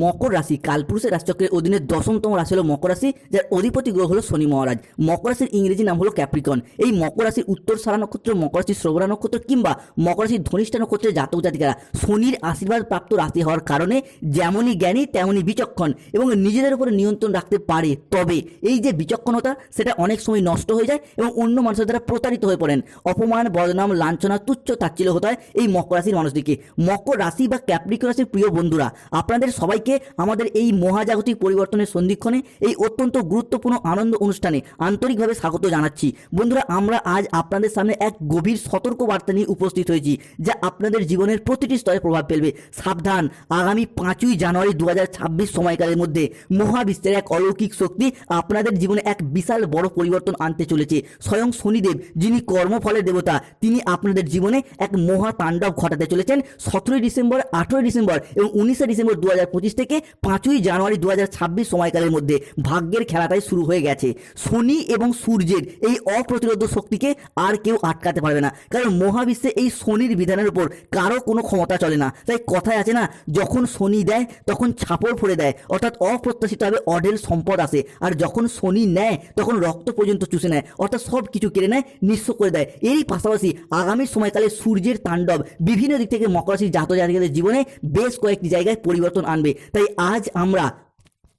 মকর রাশি, কালপুরুষের রাশিচক্রের অধীনে দশমতম রাশি হলো মকর রাশি, যার অধিপতি গ্রহ হলো শনি মহারাজ। মকর রাশির ইংরেজি নাম হলো ক্যাপ্রিকন। এই মকর রাশির উত্তর সারা নক্ষত্র, মকর রাশির শ্রবণা নক্ষত্র কিংবা মকর রাশির ধনিষ্ঠা নক্ষত্রের জাতক জাতিকারা, শনির আশীর্বাদ প্রাপ্ত রাশি হওয়ার কারণে যেমনই জ্ঞানী, তেমনই বিচক্ষণ এবং নিজেদের উপরে নিয়ন্ত্রণ রাখতে পারে। তবে এই যে বিচক্ষণতা, সেটা অনেক সময় নষ্ট হয়ে যায় এবং অন্য মানুষের দ্বারা প্রতারিত হয়ে পড়েন। অপমান, বদনাম, লাঞ্ছনা, তুচ্ছ তাচ্ছিল্য হতে হয় এই মকর রাশির মানুষটিকে মকর রাশি বা ক্যাপ্রিকন রাশির প্রিয় বন্ধুরা, আপনাদের সবাইকে আমাদের এই মহাজাগতিক পরিবর্তনের সন্ধিক্ষণে এই অত্যন্ত গুরুত্বপূর্ণ আনন্দ অনুষ্ঠানে আন্তরিকভাবে স্বাগত জানাচ্ছি। বন্ধুরা, আমরা আজ আপনাদের সামনে এক গভীর সতর্ক বার্তা নিয়ে উপস্থিত হয়েছি, যা আপনাদের জীবনের প্রতিটি স্তরে প্রভাব ফেলবে। সাবধান, আগামী পাঁচই জানুয়ারি দু হাজার ছাব্বিশ সময়কালের মধ্যে মহাবিশ্বের এক অলৌকিক শক্তি আপনাদের জীবনে এক বিশাল বড় পরিবর্তন আনতে চলেছে। স্বয়ং শনিদেব, যিনি কর্মফলের দেবতা, তিনি আপনাদের জীবনে এক মহা তাণ্ডব ঘটাতে চলেছেন সতেরোই ডিসেম্বর, আঠেরোই ডিসেম্বর এবং উনিশে ডিসেম্বর দু হাজার পঁচিশ থেকে পাঁচই জানুয়ারি দু হাজার ছাব্বিশ সময়কালের মধ্যে ভাগ্যের খেলাটাই শুরু হয়ে গেছে। শনি এবং সূর্যের এই অপ্রতিরোধ শক্তিকে আর কেউ আটকাতে পারবে না। কারণ মহাবিশ্বে এই শনির বিধানের উপর কারও কোনো ক্ষমতা চলে না। তাই কথায় আছে না, যখন শনি দেয়, তখন ছাপড় ফোড়ে দেয়। অর্থাৎ অপ্রত্যাশিতভাবে অঢেল সম্পদ আসে। আর যখন শনি নেয়, তখন রক্ত পর্যন্ত চুষে নেয়। অর্থাৎ সব কিছু কেড়ে নেয়, নিঃস্ব করে দেয়। এরই পাশাপাশি আগামী সময়কালে সূর্যের তাণ্ডব বিভিন্ন দিক থেকে মকর রাশির জাত জাতিকাদের জীবনে বেশ কয়েকটি জায়গায় পরিবর্তন আনবে। তাই আজ আমরা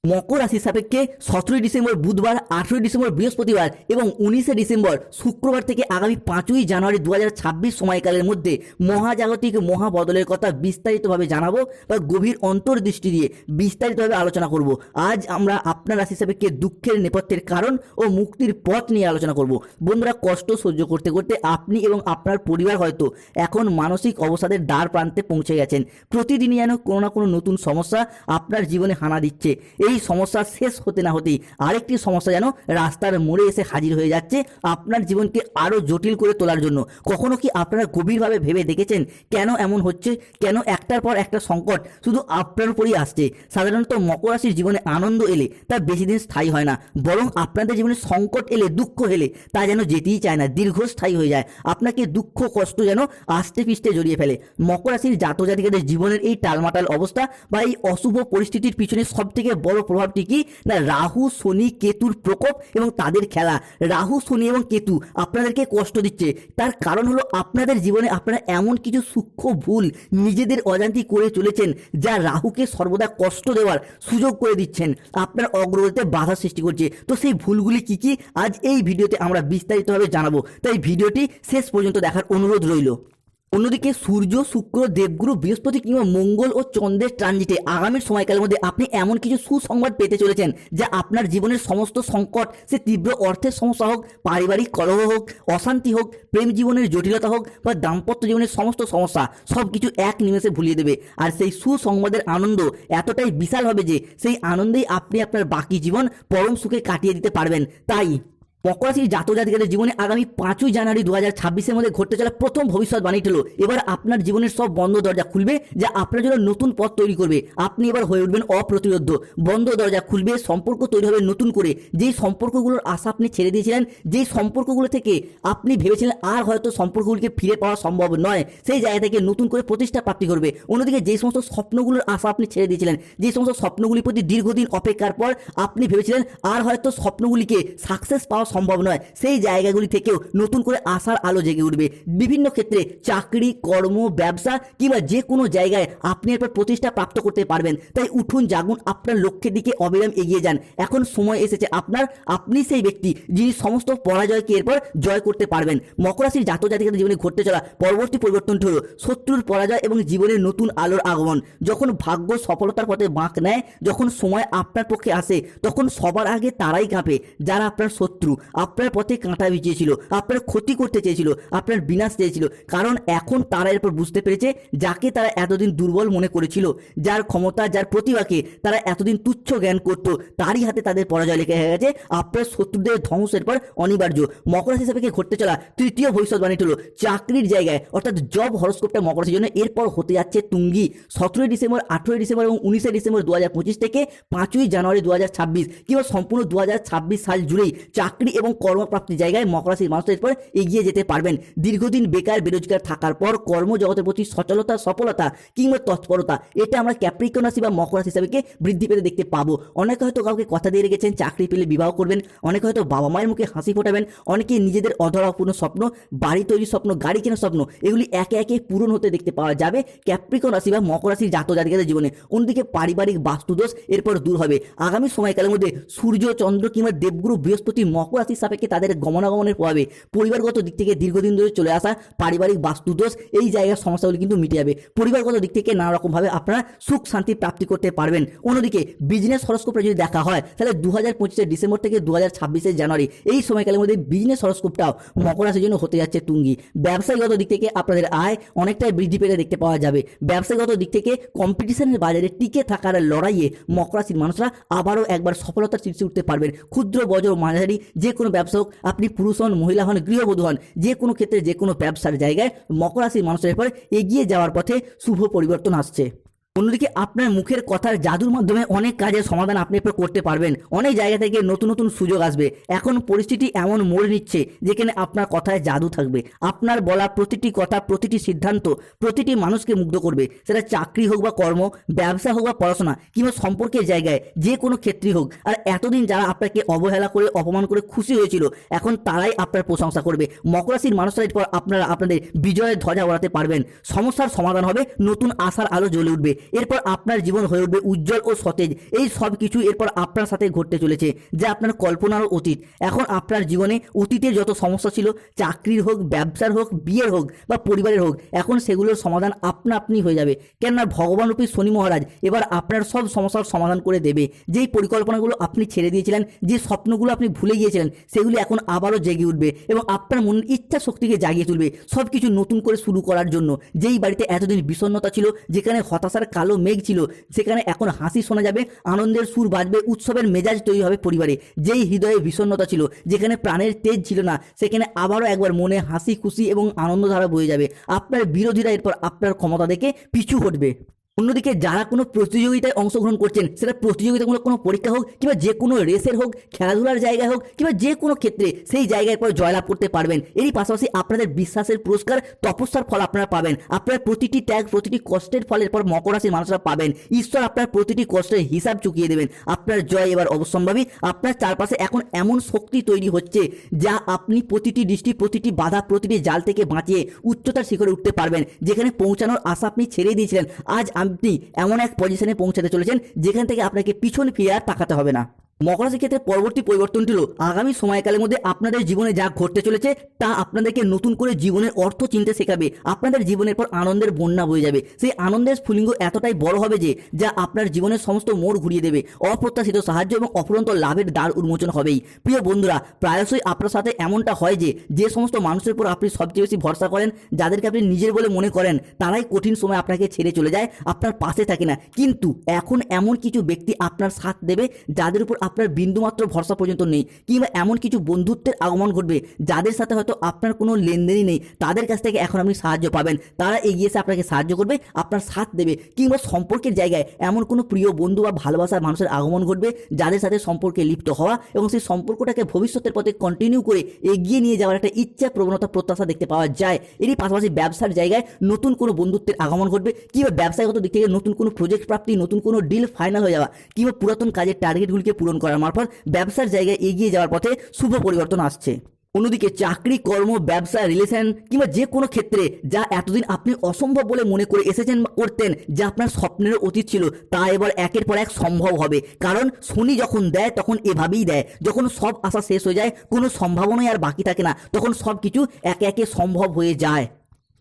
মকর রাশির সাপেক্ষে সতেরোই ডিসেম্বর বুধবার, আঠেরোই ডিসেম্বর বৃহস্পতিবার এবং উনিশে ডিসেম্বর শুক্রবার থেকে আগামী পাঁচই জানুয়ারি দু হাজার ছাব্বিশ সময়কালের মধ্যে মহাজাগতিক মহাবদলের কথা বিস্তারিতভাবে জানাব বা গভীর অন্তর্দৃষ্টি দিয়ে বিস্তারিতভাবে আলোচনা করব। আজ আমরা আপনার রাশি সাপেক্ষে দুঃখের নেপথ্যের কারণ ও মুক্তির পথ নিয়ে আলোচনা করব। বন্ধুরা, কষ্ট সহ্য করতে করতে আপনি এবং আপনার পরিবার হয়তো এখন মানসিক অবসাদের দ্বার প্রান্তে পৌঁছে গেছেন। প্রতিদিনই যেন কোনো না কোনো নতুন সমস্যা আপনার জীবনে হানা দিচ্ছে। এই সমস্যা শেষ হতে না হতেই আরেকটি সমস্যা যেন রাস্তার মোড়ে এসে হাজির হয়ে যাচ্ছে আপনার জীবনকে আরও জটিল করে তোলার জন্য। কখনো কি আপনারা গভীরভাবে ভেবে দেখেছেন কেন এমন হচ্ছে? কেন একটার পর একটা সংকট শুধু আপনার উপরেই আসছে? সাধারণত মকর রাশির জীবনে আনন্দ এলে তা বেশি দিন স্থায়ী হয় না। বরং আপনাদের জীবনে সংকট এলে, দুঃখ এলে তা যেন যেতেই চায় না, দীর্ঘস্থায়ী হয়ে যায়। আপনাকে দুঃখ, কষ্ট যেন আস্তে পিষ্টে জড়িয়ে ফেলে। মকর রাশির জাতজাতিকাদের জীবনের এই টালমাটাল অবস্থা বা এই অশুভ পরিস্থিতির পিছনে সব থেকে বড় প্রভাবটি কি? না, রাহু, শনি, কেতুর প্রকোপ এবং তাদের খেলা। রাহু, শনি এবং কেতু আপনাদেরকে কষ্ট দিচ্ছে। তার কারণ হলো আপনাদের জীবনে আপনারা এমন কিছু সূক্ষ্ম ভুল নিজেদের অজান্তি করে চলেছেন, যা রাহুকে সর্বদা কষ্ট দেওয়ার সুযোগ করে দিচ্ছেন। আপনার অগ্রগতিতে বাধা সৃষ্টি করছে। তো সেই ভুলগুলি কি কি? আজ এই ভিডিওতে আমরা বিস্তারিতভাবে জানাব। তাই ভিডিওটি শেষ পর্যন্ত দেখার অনুরোধ রইল। অন্যদিকে সূর্য, শুক্র, দেবগুরু, বৃহস্পতি কিংবা মঙ্গল ও চন্দ্রের ট্রানজিটে আগামী সময়কালের মধ্যে আপনি এমন কিছু সুসংবাদ পেতে চলেছেন যা আপনার জীবনের সমস্ত সংকট, সে তীব্র অর্থের সমস্যা হোক, পারিবারিক কলহ হোক, অশান্তি হোক, প্রেম জীবনের জটিলতা হোক বা দাম্পত্য জীবনের সমস্ত সমস্যা সব কিছু এক নিমেষে ভুলিয়ে দেবে। আর সেই সুসংবাদের আনন্দ এতটাই বিশাল হবে যে সেই আনন্দেই আপনি আপনার বাকি জীবন পরম সুখে কাটিয়ে দিতে পারবেন। তাই মকর রাশির জাতক জাতিকাদের জীবনে আগামী পাঁচই জানুয়ারি দু হাজার ছাব্বিশের মধ্যে ঘটতে চলা প্রথম ভবিষ্যৎবাণীটি হলো, এবার আপনার জীবনের সব বন্ধ দরজা খুলবে যা আপনার জন্য নতুন পথ তৈরি করবে। আপনি এবার হয়ে উঠবেন অপ্রতিরোধ্য। বন্ধ দরজা খুলবে, সম্পর্ক তৈরি হবে নতুন করে। যেই সম্পর্কগুলোর আশা আপনি ছেড়ে দিয়েছিলেন যেই সম্পর্কগুলো থেকে আপনি ভেবেছিলেন আর হয়তো সম্পর্কগুলিকে ফিরে পাওয়া সম্ভব নয়, সেই জায়গা থেকে নতুন করে প্রতিষ্ঠা প্রাপ্তি করবে। অন্যদিকে যে সমস্ত স্বপ্নগুলোর আশা আপনি ছেড়ে দিয়েছিলেন, যে সমস্ত স্বপ্নগুলির প্রতি দীর্ঘদিন অপেক্ষার পর আপনি ভেবেছিলেন আর হয়তো স্বপ্নগুলিকে সাকসেস পাওয়া সম্ভব নয়। সেই জায়গাগুলি থেকেও নতুন করে আশার আলো জেগে উঠবে। বিভিন্ন ক্ষেত্রে চাকরি, কর্ম, ব্যবসা কিংবা যে কোনো জায়গায় আপনি এরপর প্রতিষ্ঠা প্রাপ্ত করতে পারবেন। তাই উঠুন, জাগুন, আপনার লক্ষ্যের দিকে অবিরাম এগিয়ে যান। এখন সময় এসেছে আপনার, আপনি সেই ব্যক্তি যিনি সমস্ত পরাজয়কে এরপর জয় করতে পারবেন। মকর রাশির জাত জাতিকাদের জীবনে ঘটতে চলা পরবর্তী পরিবর্তনটি হল শত্রুর পরাজয় এবং জীবনের নতুন আলোর আগমন। যখন ভাগ্য সফলতার পথে বাঁক নেয়, যখন সময় আপনার পক্ষে আসে, তখন সবার আগে তারাই কাঁপে, যারা আপনার শত্রু। আপনার পথে কাঁটা বিছিয়েছিল আপনার ক্ষতি করতে চেয়েছিল, আপনার বিনাশ চেয়েছিল। কারণ এখন তারা এরপর বুঝতে পেরেছে যাকে তারা এতদিন দুর্বল মনে করেছিল, যার ক্ষমতা, যার প্রতিভাকে তারা এতদিন তুচ্ছ জ্ঞান করত, তারই হাতে তাদের পরাজয় লেখা হয়ে গেছে। আপনার শত্রুদের ধ্বংসের পর অনিবার্য। মকর রাশি হিসাবে ঘটতে চলা তৃতীয় ভবিষ্যৎবাণীটি হলো চাকরির জায়গায়, অর্থাৎ জব হরস্কোপটা মকর রাশির জন্য এরপর হতে যাচ্ছে তুঙ্গি। সতেরোই ডিসেম্বর, আঠেরোই ডিসেম্বর এবং উনিশে ডিসেম্বর দু হাজার পঁচিশ থেকে পাঁচই জানুয়ারি দু হাজার ছাব্বিশ কিংবা সম্পূর্ণ দু হাজার ছাব্বিশ সাল জুড়েই চাকরি চাকরি এবং কর্মপ্রাপ্তি জায়গায় মকর রাশির মানুষরা এরপর এগিয়ে যেতে পারবেন। দীর্ঘদিন বেকার, বেরোজগার থাকার পর কর্মজগতের প্রতি সচলতা, সফলতা কিংবা তৎপরতা, এটা আমরা ক্যাপ্রিকন রাশি বা মকর রাশি হিসাবে বৃদ্ধি পেতে দেখতে পাবো। অনেকে হয়তো কাউকে কথা দিয়ে রেখেছেন, চাকরি পেলে বিবাহ করবেন, অনেকে হয়তো বাবা মায়ের মুখে হাসি ফোটাবেন, অনেকে নিজেদের অধরাপূর্ণ স্বপ্ন, বাড়ি তৈরির স্বপ্ন, গাড়ি কেনার স্বপ্ন, এগুলি একে একে পূরণ হতে দেখতে পাওয়া যাবে ক্যাপ্রিকন রাশি বা মকর রাশির জাত জাতিকাদের জীবনে। অন্যদিকে পারিবারিক বাস্তুদোষ এরপর দূর হবে। আগামী সময়কালের মধ্যে সূর্য, চন্দ্র কিংবা দেবগুরু বৃহস্পতি মকর রাশির সাপেক্ষে তাদের গমনাগমনের প্রভাবে পরিবারগত দিক থেকে দীর্ঘদিন ধরে চলে আসা পারিবারিক বাস্তুদোষ এই জায়গার সমস্যাগুলি কিন্তু মিটে যাবে। পরিবারগত দিক থেকে নানা রকমভাবে আপনারা সুখ শান্তি প্রাপ্তি করতে পারবেন। অন্যদিকে বিজনেস হরস্কোপটা যদি দেখা হয়, তাহলে দু হাজার পঁচিশের ডিসেম্বর থেকে দু হাজার ছাব্বিশের জানুয়ারি এই সময়কালের মধ্যে বিজনেস হরস্কোপটাও মকর রাশির জন্য হতে যাচ্ছে তুঙ্গি। ব্যবসায়িকগত দিক থেকে আপনাদের আয় অনেকটাই বৃদ্ধি পেতে দেখতে পাওয়া যাবে। ব্যবসায়িকগত দিক থেকে কম্পিটিশনের বাজারে টিকে থাকার লড়াইয়ে মকর রাশির মানুষরা আবারও একবার সফলতার শীর্ষে উঠতে পারবেন। ক্ষুদ্র, বজর, মাঝারি যে কোনো ব্যবসা হোক, আপনি পুরুষ হন, মহিলা হন, গৃহবধূ হন যে কোনো ক্ষেত্রে যে কোনো ব্যবসার জায়গায় মকর রাশির মানুষের পরে এগিয়ে যাওয়ার পথে শুভ পরিবর্তন আসছে। অন্যদিকে আপনার মুখের কথার জাদুর মাধ্যমে অনেক কাজের সমাধান আপনি এরপর করতে পারবেন। অনেক জায়গা থেকে নতুন নতুন সুযোগ আসবে। এখন পরিস্থিতি এমন মোড় নিচ্ছে যেখানে আপনার কথায় জাদু থাকবে। আপনার বলা প্রতিটি কথা, প্রতিটি সিদ্ধান্ত, প্রতিটি মানুষকে মুগ্ধ করবে। সেটা চাকরি হোক বা কর্ম, ব্যবসা হোক বা পড়াশোনা, কিংবা সম্পর্কের জায়গায়, যে কোনো ক্ষেত্রেই হোক। আর এতদিন যারা আপনাকে অবহেলা করে, অপমান করে খুশি হয়েছিল, এখন তারাই আপনার প্রশংসা করবে। মকর রাশির মানুষরা এরপর আপনারা আপনাদের বিজয়ের ধ্বজা ওড়াতে পারবেন। সমস্যার সমাধান হবে, নতুন আশার আলো জ্বলে উঠবে। এরপর আপনার জীবন হয়ে উঠবে উজ্জ্বল ও সতেজ। এই সব কিছু এরপর আপনার সাথে ঘটতে চলেছে, যা আপনার কল্পনারও অতীত। এখন আপনার জীবনে অতীতের যত সমস্যা ছিল, চাকরির হোক, ব্যবসার হোক, বিয়ের হোক বা পরিবারের হোক, এখন সেগুলোর সমাধান আপনা আপনি হয়ে যাবে। কেননা ভগবানরূপী শনি মহারাজ এবার আপনার সব সমস্যার সমাধান করে দেবে। যেই পরিকল্পনাগুলো আপনি ছেড়ে দিয়েছিলেন, যে স্বপ্নগুলো আপনি ভুলে গিয়েছিলেন, সেগুলি এখন আবারও জেগে উঠবে এবং আপনার মনের ইচ্ছা শক্তিকে জাগিয়ে তুলবে। সব কিছু নতুন করে শুরু করার জন্য। যেই বাড়িতে এতদিন বিষণ্ণতা ছিল, যেখানে হতাশার কালো মেঘ ছিল। সেখানে এখন হাসি শোনা যাবে, আনন্দের সুর বাজবে, উৎসবের মেজাজ তৈরি হবে পরিবারে। যেই হৃদয়ে বিষণ্ণতা ছিল, যেখানে প্রাণের তেজ ছিল না, সেখানে আবারও একবার মনে হাসি, খুশি এবং আনন্দধারা বয়ে যাবে। আপনার বিরোধীরা এরপর আপনার ক্ষমতা দেখে পিছু হটবে। অন্যদিকে যারা কোনো প্রতিযোগিতায় অংশগ্রহণ করছেন, সেটা প্রতিযোগিতামূলক কোনো পরীক্ষা হোক কিংবা যে কোনো রেসের হোক, খেলাধুলার জায়গায় হোক কিংবা যে কোনো ক্ষেত্রে সেই জায়গায় পর জয়লাভ করতে পারবেন। এরই পাশাপাশি আপনাদের বিশ্বাসের পুরস্কার, তপস্যার ফল আপনারা পাবেন। আপনার প্রতিটি ত্যাগ, প্রতিটি কষ্টের ফলের পর মকর রাশির মানুষরা পাবেন। ঈশ্বর আপনার প্রতিটি কষ্টের হিসাব চুকিয়ে দেবেন। আপনার জয় এবার অবশ্যম্ভাবী। আপনার চারপাশে এখন এমন শক্তি তৈরি হচ্ছে, যা আপনি প্রতিটি দৃষ্টি, প্রতিটি বাধা, প্রতিটি জাল থেকে বাঁচিয়ে উচ্চতার শিখরে উঠতে পারবেন। যেখানে পৌঁছানোর আশা আপনি ছেড়ে দিয়েছিলেন। আজ আপনি এমন এক পজিশনে পৌঁছাতে চলেছেন যেখান থেকে আপনাকে পিছন ফিরে আর তাকাতে হবে না। মকর রাশির ক্ষেত্রে পরবর্তী পরিবর্তনটি হলো আগামী সময়কালের মধ্যে আপনাদের জীবনে যা ঘটতে চলেছে তা আপনাদেরকে নতুন করে জীবনের অর্থ চিনতে শেখাবে। আপনাদের জীবনের পর আনন্দের বন্যা বয়ে যাবে। সেই আনন্দের স্ফুলিঙ্গ এতটাই বড় হবে যে, যা আপনার জীবনের সমস্ত মোড় ঘুরিয়ে দেবে। অপ্রত্যাশিত সাহায্য এবং অফুরন্ত লাভের দ্বার উন্মোচন হবেই। প্রিয় বন্ধুরা, প্রায়শই আপনার সাথে এমনটা হয় যে যে সমস্ত মানুষের উপর আপনি সবচেয়ে বেশি ভরসা করেন, যাদেরকে আপনি নিজের বলে মনে করেন, তারাই কঠিন সময় আপনাকে ছেড়ে চলে যায়, আপনার পাশে থাকে না। কিন্তু এখন এমন কিছু ব্যক্তি আপনার সাথ দেবে, যাদের উপর আপনার বিন্দুমাত্র ভরসা পর্যন্ত নেই, কিংবা এমন কিছু বন্ধুত্বের আগমন ঘটবে যাদের সাথে হয়তো আপনার কোনো লেনদেনই নেই, তাদের কাছ থেকে এখন আপনি সাহায্য পাবেন। তারা এগিয়ে এসে আপনাকে সাহায্য করবে, আপনার সাথ দেবে, কিংবা সম্পর্কের জায়গায় এমন কোনো প্রিয় বন্ধু বা ভালোবাসার মানুষের আগমন ঘটবে যাদের সাথে সম্পর্কে লিপ্ত হওয়া এবং সেই সম্পর্কটাকে ভবিষ্যতের পথে কন্টিনিউ করে এগিয়ে নিয়ে যাওয়ার একটা ইচ্ছা প্রবণতা প্রত্যাশা দেখতে পাওয়া যায়। এরই পাশাপাশি ব্যবসার জায়গায় নতুন কোনো বন্ধুত্বের আগমন ঘটবে, কিংবা ব্যবসায়গত দিক থেকে নতুন কোনো প্রজেক্ট প্রাপ্তি, নতুন কোনো ডিল ফাইনাল হয়ে যাওয়া, কিংবা পুরাতন কাজের টার্গেটগুলিকে পূরণ করার মারফত ব্যবসার জায়গায় এগিয়ে যাওয়ার পথে শুভ পরিবর্তন আসছে। অন্যদিকে চাকরি, কর্ম, ব্যবসা রিলেশন কিংবা যে কোনো ক্ষেত্রে যা এতদিন আপনি অসম্ভব বলে মনে করে এসেছেন বা করতেন, যা আপনার স্বপ্নের অতীত ছিল, তা এবার একের পর এক সম্ভব হবে। কারণ শনি যখন দেয়, তখন এভাবেই দেয়। যখন সব আশা শেষ হয়ে যায়, কোনো সম্ভাবনাই আর বাকি থাকে না। তখন সব কিছু একে একে সম্ভব হয়ে যায়।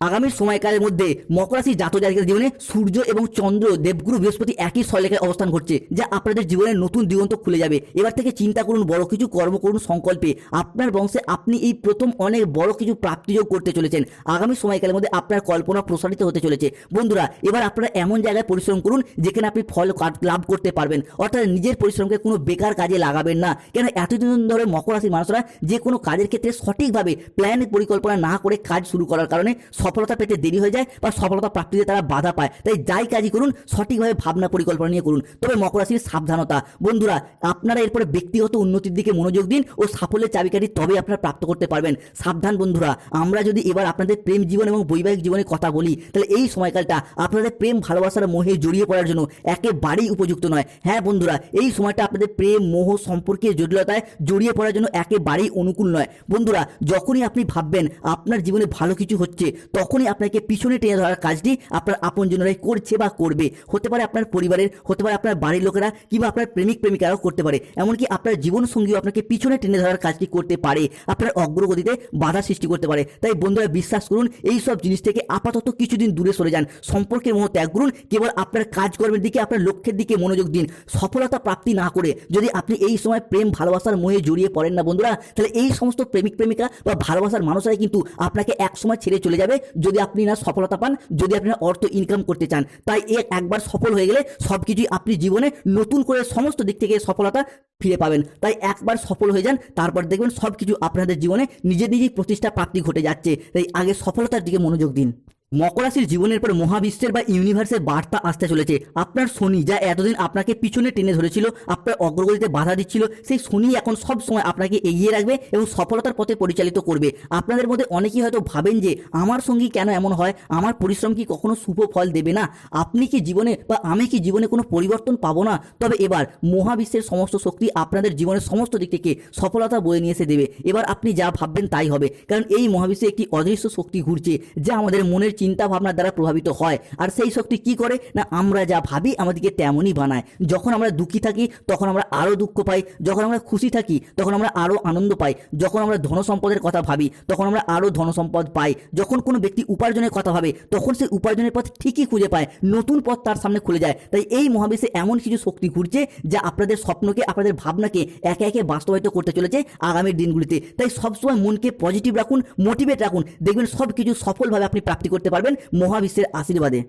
আগামী সময়কালের মধ্যে মকর রাশি জাতক জাতিকার জীবনে সূর্য এবং চন্দ্র দেবগুরু বৃহস্পতি একই স্থলেখায় অবস্থান করছে, যা আপনাদের জীবনের নতুন দিগন্ত খুলে যাবে। এবার থেকে চিন্তা করুন, বড় কিছু কর্ম করুন সংকল্পে। আপনার বংশে আপনি এই প্রথম অনেক বড় কিছু প্রাপ্তিযোগ করতে চলেছেন। আগামী সময়কালের মধ্যে আপনার কল্পনা প্রসারিত হতে চলেছে। বন্ধুরা, এবার আপনারা এমন জায়গায় পরিশ্রম করুন, যেখানে আপনি ফল লাভ করতে পারবেন। অর্থাৎ নিজের পরিশ্রমকে কোনো বেকার কাজে লাগাবেন না। কেন? এতদিন ধরে মকর রাশির মানুষরা যে কোনো কাজের ক্ষেত্রে সঠিকভাবে প্ল্যান পরিকল্পনা না করে কাজ শুরু করার কারণে সফলতা পেতে দেরি হয়ে যায় বা সফলতা প্রাপ্তিতে তারা বাধা পায়। তাই যাই কাজই করুন, সঠিকভাবে ভাবনা পরিকল্পনা নিয়ে করুন। তবে মকর রাশির সাবধানতা। বন্ধুরা, আপনারা এরপরে ব্যক্তিগত উন্নতির দিকে মনোযোগ দিন ও সাফল্যের চাবিকাঠি তবে আপনারা প্রাপ্ত করতে পারবেন। সাবধান বন্ধুরা, আমরা যদি এবার আপনাদের প্রেম জীবন এবং বৈবাহিক জীবনের কথা বলি, তাহলে এই সময়কালটা আপনাদের প্রেম, ভালোবাসার মোহে জড়িয়ে পড়ার জন্য একেবারেই উপযুক্ত নয়। হ্যাঁ বন্ধুরা, এই সময়টা আপনাদের প্রেম, মোহ সম্পর্কে জটিলতায় জড়িয়ে পড়ার জন্য একেবারেই অনুকূল নয়। বন্ধুরা, যখনই আপনি ভাববেন আপনার জীবনে ভালো কিছু হচ্ছে তখনই আপনাকে পিছনে টেনে ধরার কাজটি আপনার আপনজনেরাই করছে বা করবে। হতে পারে আপনার পরিবারের, হতে পারে আপনার বাড়ির লোকেরা কিংবা আপনার প্রেমিক, প্রেমিকারাও করতে পারে। এমনকি আপনার জীবন সঙ্গীও আপনাকে পিছনে টেনে ধরার কাজটি করতে পারে। আপনার অগ্রগতিতে বাধা সৃষ্টি করতে পারে। তাই বন্ধুরা, বিশ্বাস করুন এই সব জিনিস থেকে আপাতত কিছুদিন দূরে সরে যান। সম্পর্কের মোহ ত্যাগ করুন, কেবল আপনার কাজকর্মের দিকে, আপনার লক্ষ্যের দিকে মনোযোগ দিন। সফলতা প্রাপ্তি না করে যদি আপনি এই সময় প্রেম, ভালোবাসার মোহে জড়িয়ে পড়েন না বন্ধুরা, তাহলে এই সমস্ত প্রেমিক, প্রেমিকা বা ভালোবাসার মানুষরাই কিন্তু আপনাকে এক সময় ছেড়ে চলে যাবে। যদি আপনি না সফলতা পান, যদি আপনি অর্থ ইনকাম করতে চান, তাই এ একবার সফল হয়ে গেলে সব কিছুই আপনি জীবনে নতুন করে সমস্ত দিক থেকে সফলতা ফিরে পাবেন। তাই একবার সফল হয়ে যান, তারপর দেখবেন সব কিছু আপনাদের জীবনে নিজে নিজেই প্রতিষ্ঠা প্রাপ্তি ঘটে যাচ্ছে। তাই আগে সফলতার দিকে মনোযোগ দিন। মকর রাশির জীবনের পর মহাবিশ্বের বা ইউনিভার্সের বার্তা আসতে চলেছে। আপনার শনি যা এতদিন আপনাকে পিছনে টেনে ধরেছিল, আপনার অগ্রগতিতে বাধা দিচ্ছিল, সেই শনি এখন সব সময় আপনাকে এগিয়ে রাখবে এবং সফলতার পথে পরিচালিত করবে। আপনাদের মধ্যে অনেকেই হয়তো ভাবেন যে, আমার সঙ্গী কেন এমন হয়? আমার পরিশ্রম কি কখনো শুভ ফল দেবে না? আপনি কি জীবনে বা আমি কি জীবনে কোনো পরিবর্তন পাবো না? তবে এবার মহাবিশ্বের সমস্ত শক্তি আপনাদের জীবনের সমস্ত দিক থেকে সফলতা বয়ে নিয়ে এসে দেবে। এবার আপনি যা ভাববেন তাই হবে। কারণ এই মহাবিশ্বে একটি অদৃশ্য শক্তি ঘুরছে, যা আমাদের মনের চিন্তা ভাবনার দ্বারা প্রভাবিত হয়। আর সেই শক্তি কি করে? না, আমরা যা ভাবি আমাদেরকে তেমনই বানায়। যখন আমরা দুঃখী থাকি, তখন আমরা আরও দুঃখ পাই। যখন আমরা খুশি থাকি, তখন আমরা আরও আনন্দ পাই। যখন আমরা ধন সম্পদের কথা ভাবি, তখন আমরা আরও ধন সম্পদ পাই। যখন কোনো ব্যক্তি উপার্জনের কথা ভাবে, তখন সেই উপার্জনের পথ ঠিকই খুঁজে পায়। নতুন পথ তার সামনে খুলে যায়। তাই এই মহাবিশ্বে এমন কিছু শক্তি ঘুরছে, যা আপনাদের স্বপ্নকে, আপনাদের ভাবনাকে একে একে বাস্তবায়িত করতে চলেছে আগামীর দিনগুলিতে। তাই সবসময় মনকে পজিটিভ রাখুন মোটিভেট রাখুন। দেখবেন সব কিছু সফলভাবে আপনি প্রাপ্তি করতে পারবেন মহাবিশ্বের আশীর্বাদে।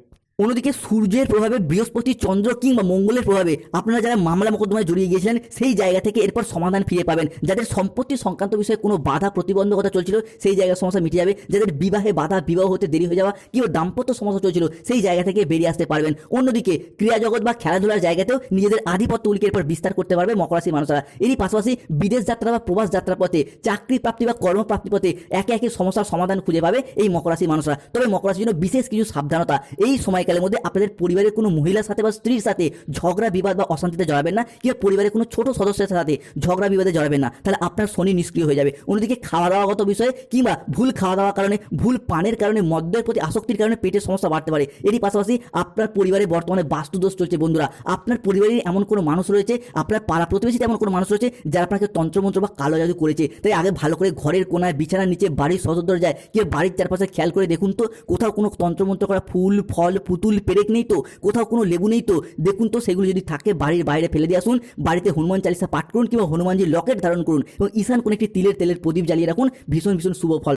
অন্যদিকে সূর্যের প্রভাবে বৃহস্পতি, চন্দ্র কিংবা মঙ্গলের প্রভাবে আপনারা যারা মামলা মোকদ্দমায় জড়িয়ে গিয়েছিলেন, সেই জায়গা থেকে এরপর সমাধান ফিরে পাবেন। যাদের সম্পত্তি সংক্রান্ত বিষয়ে কোনো বাধা প্রতিবন্ধকতা চলছিল, সেই জায়গার সমস্যা মিটে যাবে। যাদের বিবাহে বাধা, বিবাহ হতে দেরি হয়ে যাওয়া কিংবা দাম্পত্য সমস্যা চলছিল, সেই জায়গা থেকে বেরিয়ে আসতে পারবেন। অন্যদিকে ক্রীড়া জগৎ বা খেলাধুলার জায়গাতেও নিজেদের আধিপত্যগুলিকে এরপর বিস্তার করতে পারবে মকর রাশির মানুষরা। এরই পাশাপাশি বিদেশ যাত্রা বা প্রবাস যাত্রার পথে, চাকরি প্রাপ্তি বা কর্মপ্রাপ্তি পথে একে একে সমস্যার সমাধান খুঁজে পাবে এই মকর রাশির মানুষরা। তবে মকর রাশির জন্য বিশেষ কিছু সাবধানতা। এই সময়কালের মধ্যে আপনাদের পরিবারের কোনো মহিলার সাথে বা স্ত্রীর সাথে ঝগড়া, বিবাদ বা অশান্তিতে জড়াবেন না, কিংবা পরিবারের কোনো ছোট সদস্যের সাথে ঝগড়া, বিবাদে জড়াবেন না, তাহলে আপনার শনি নিষ্ক্রিয় হয়ে যাবে। অন্যদিকে খাওয়া দাওয়াগত বিষয়ে কিংবা ভুল খাওয়া দাওয়ার কারণে, ভুল পানের কারণে, মদ্যের প্রতি আসক্তির কারণে পেটের সমস্যা বাড়তে পারে। এরই পাশাপাশি আপনার পরিবারে বর্তমানে বাস্তুদোষ চলছে বন্ধুরা। আপনার পরিবারে এমন কোনো মানুষ রয়েছে, আপনার পাড়া প্রতিবেশীতে এমন কোনো মানুষ রয়েছে, যারা আপনাকে তন্ত্রমন্ত্র বা কালো জাদু করেছে। তাই আগে ভালো করে ঘরের কোনায়, বিছানার নিচে, বাড়ির সদর দরজায় কেউ বাড়ির চারপাশে খেয়াল করে দেখুন তো, কোথাও কোনো তন্ত্রমন্ত্র করা ফুল, ফল পুতুল, পেরেক নেই তো, কোথাও কোনো লেবু নেই তো, দেখুন তো সেগুলো যদি থাকে বাড়ির বাইরে ফেলে দিয়ে আসুন, বাড়িতে হনুমান চালিসা পাঠ করুন কিংবা হনুমানজির লকেট ধারণ করুন এবং ঈশান কোনো একটি তিলের তেলের প্রদীপ জ্বালিয়ে রাখুন, ভীষণ ভীষণ শুভ ফল।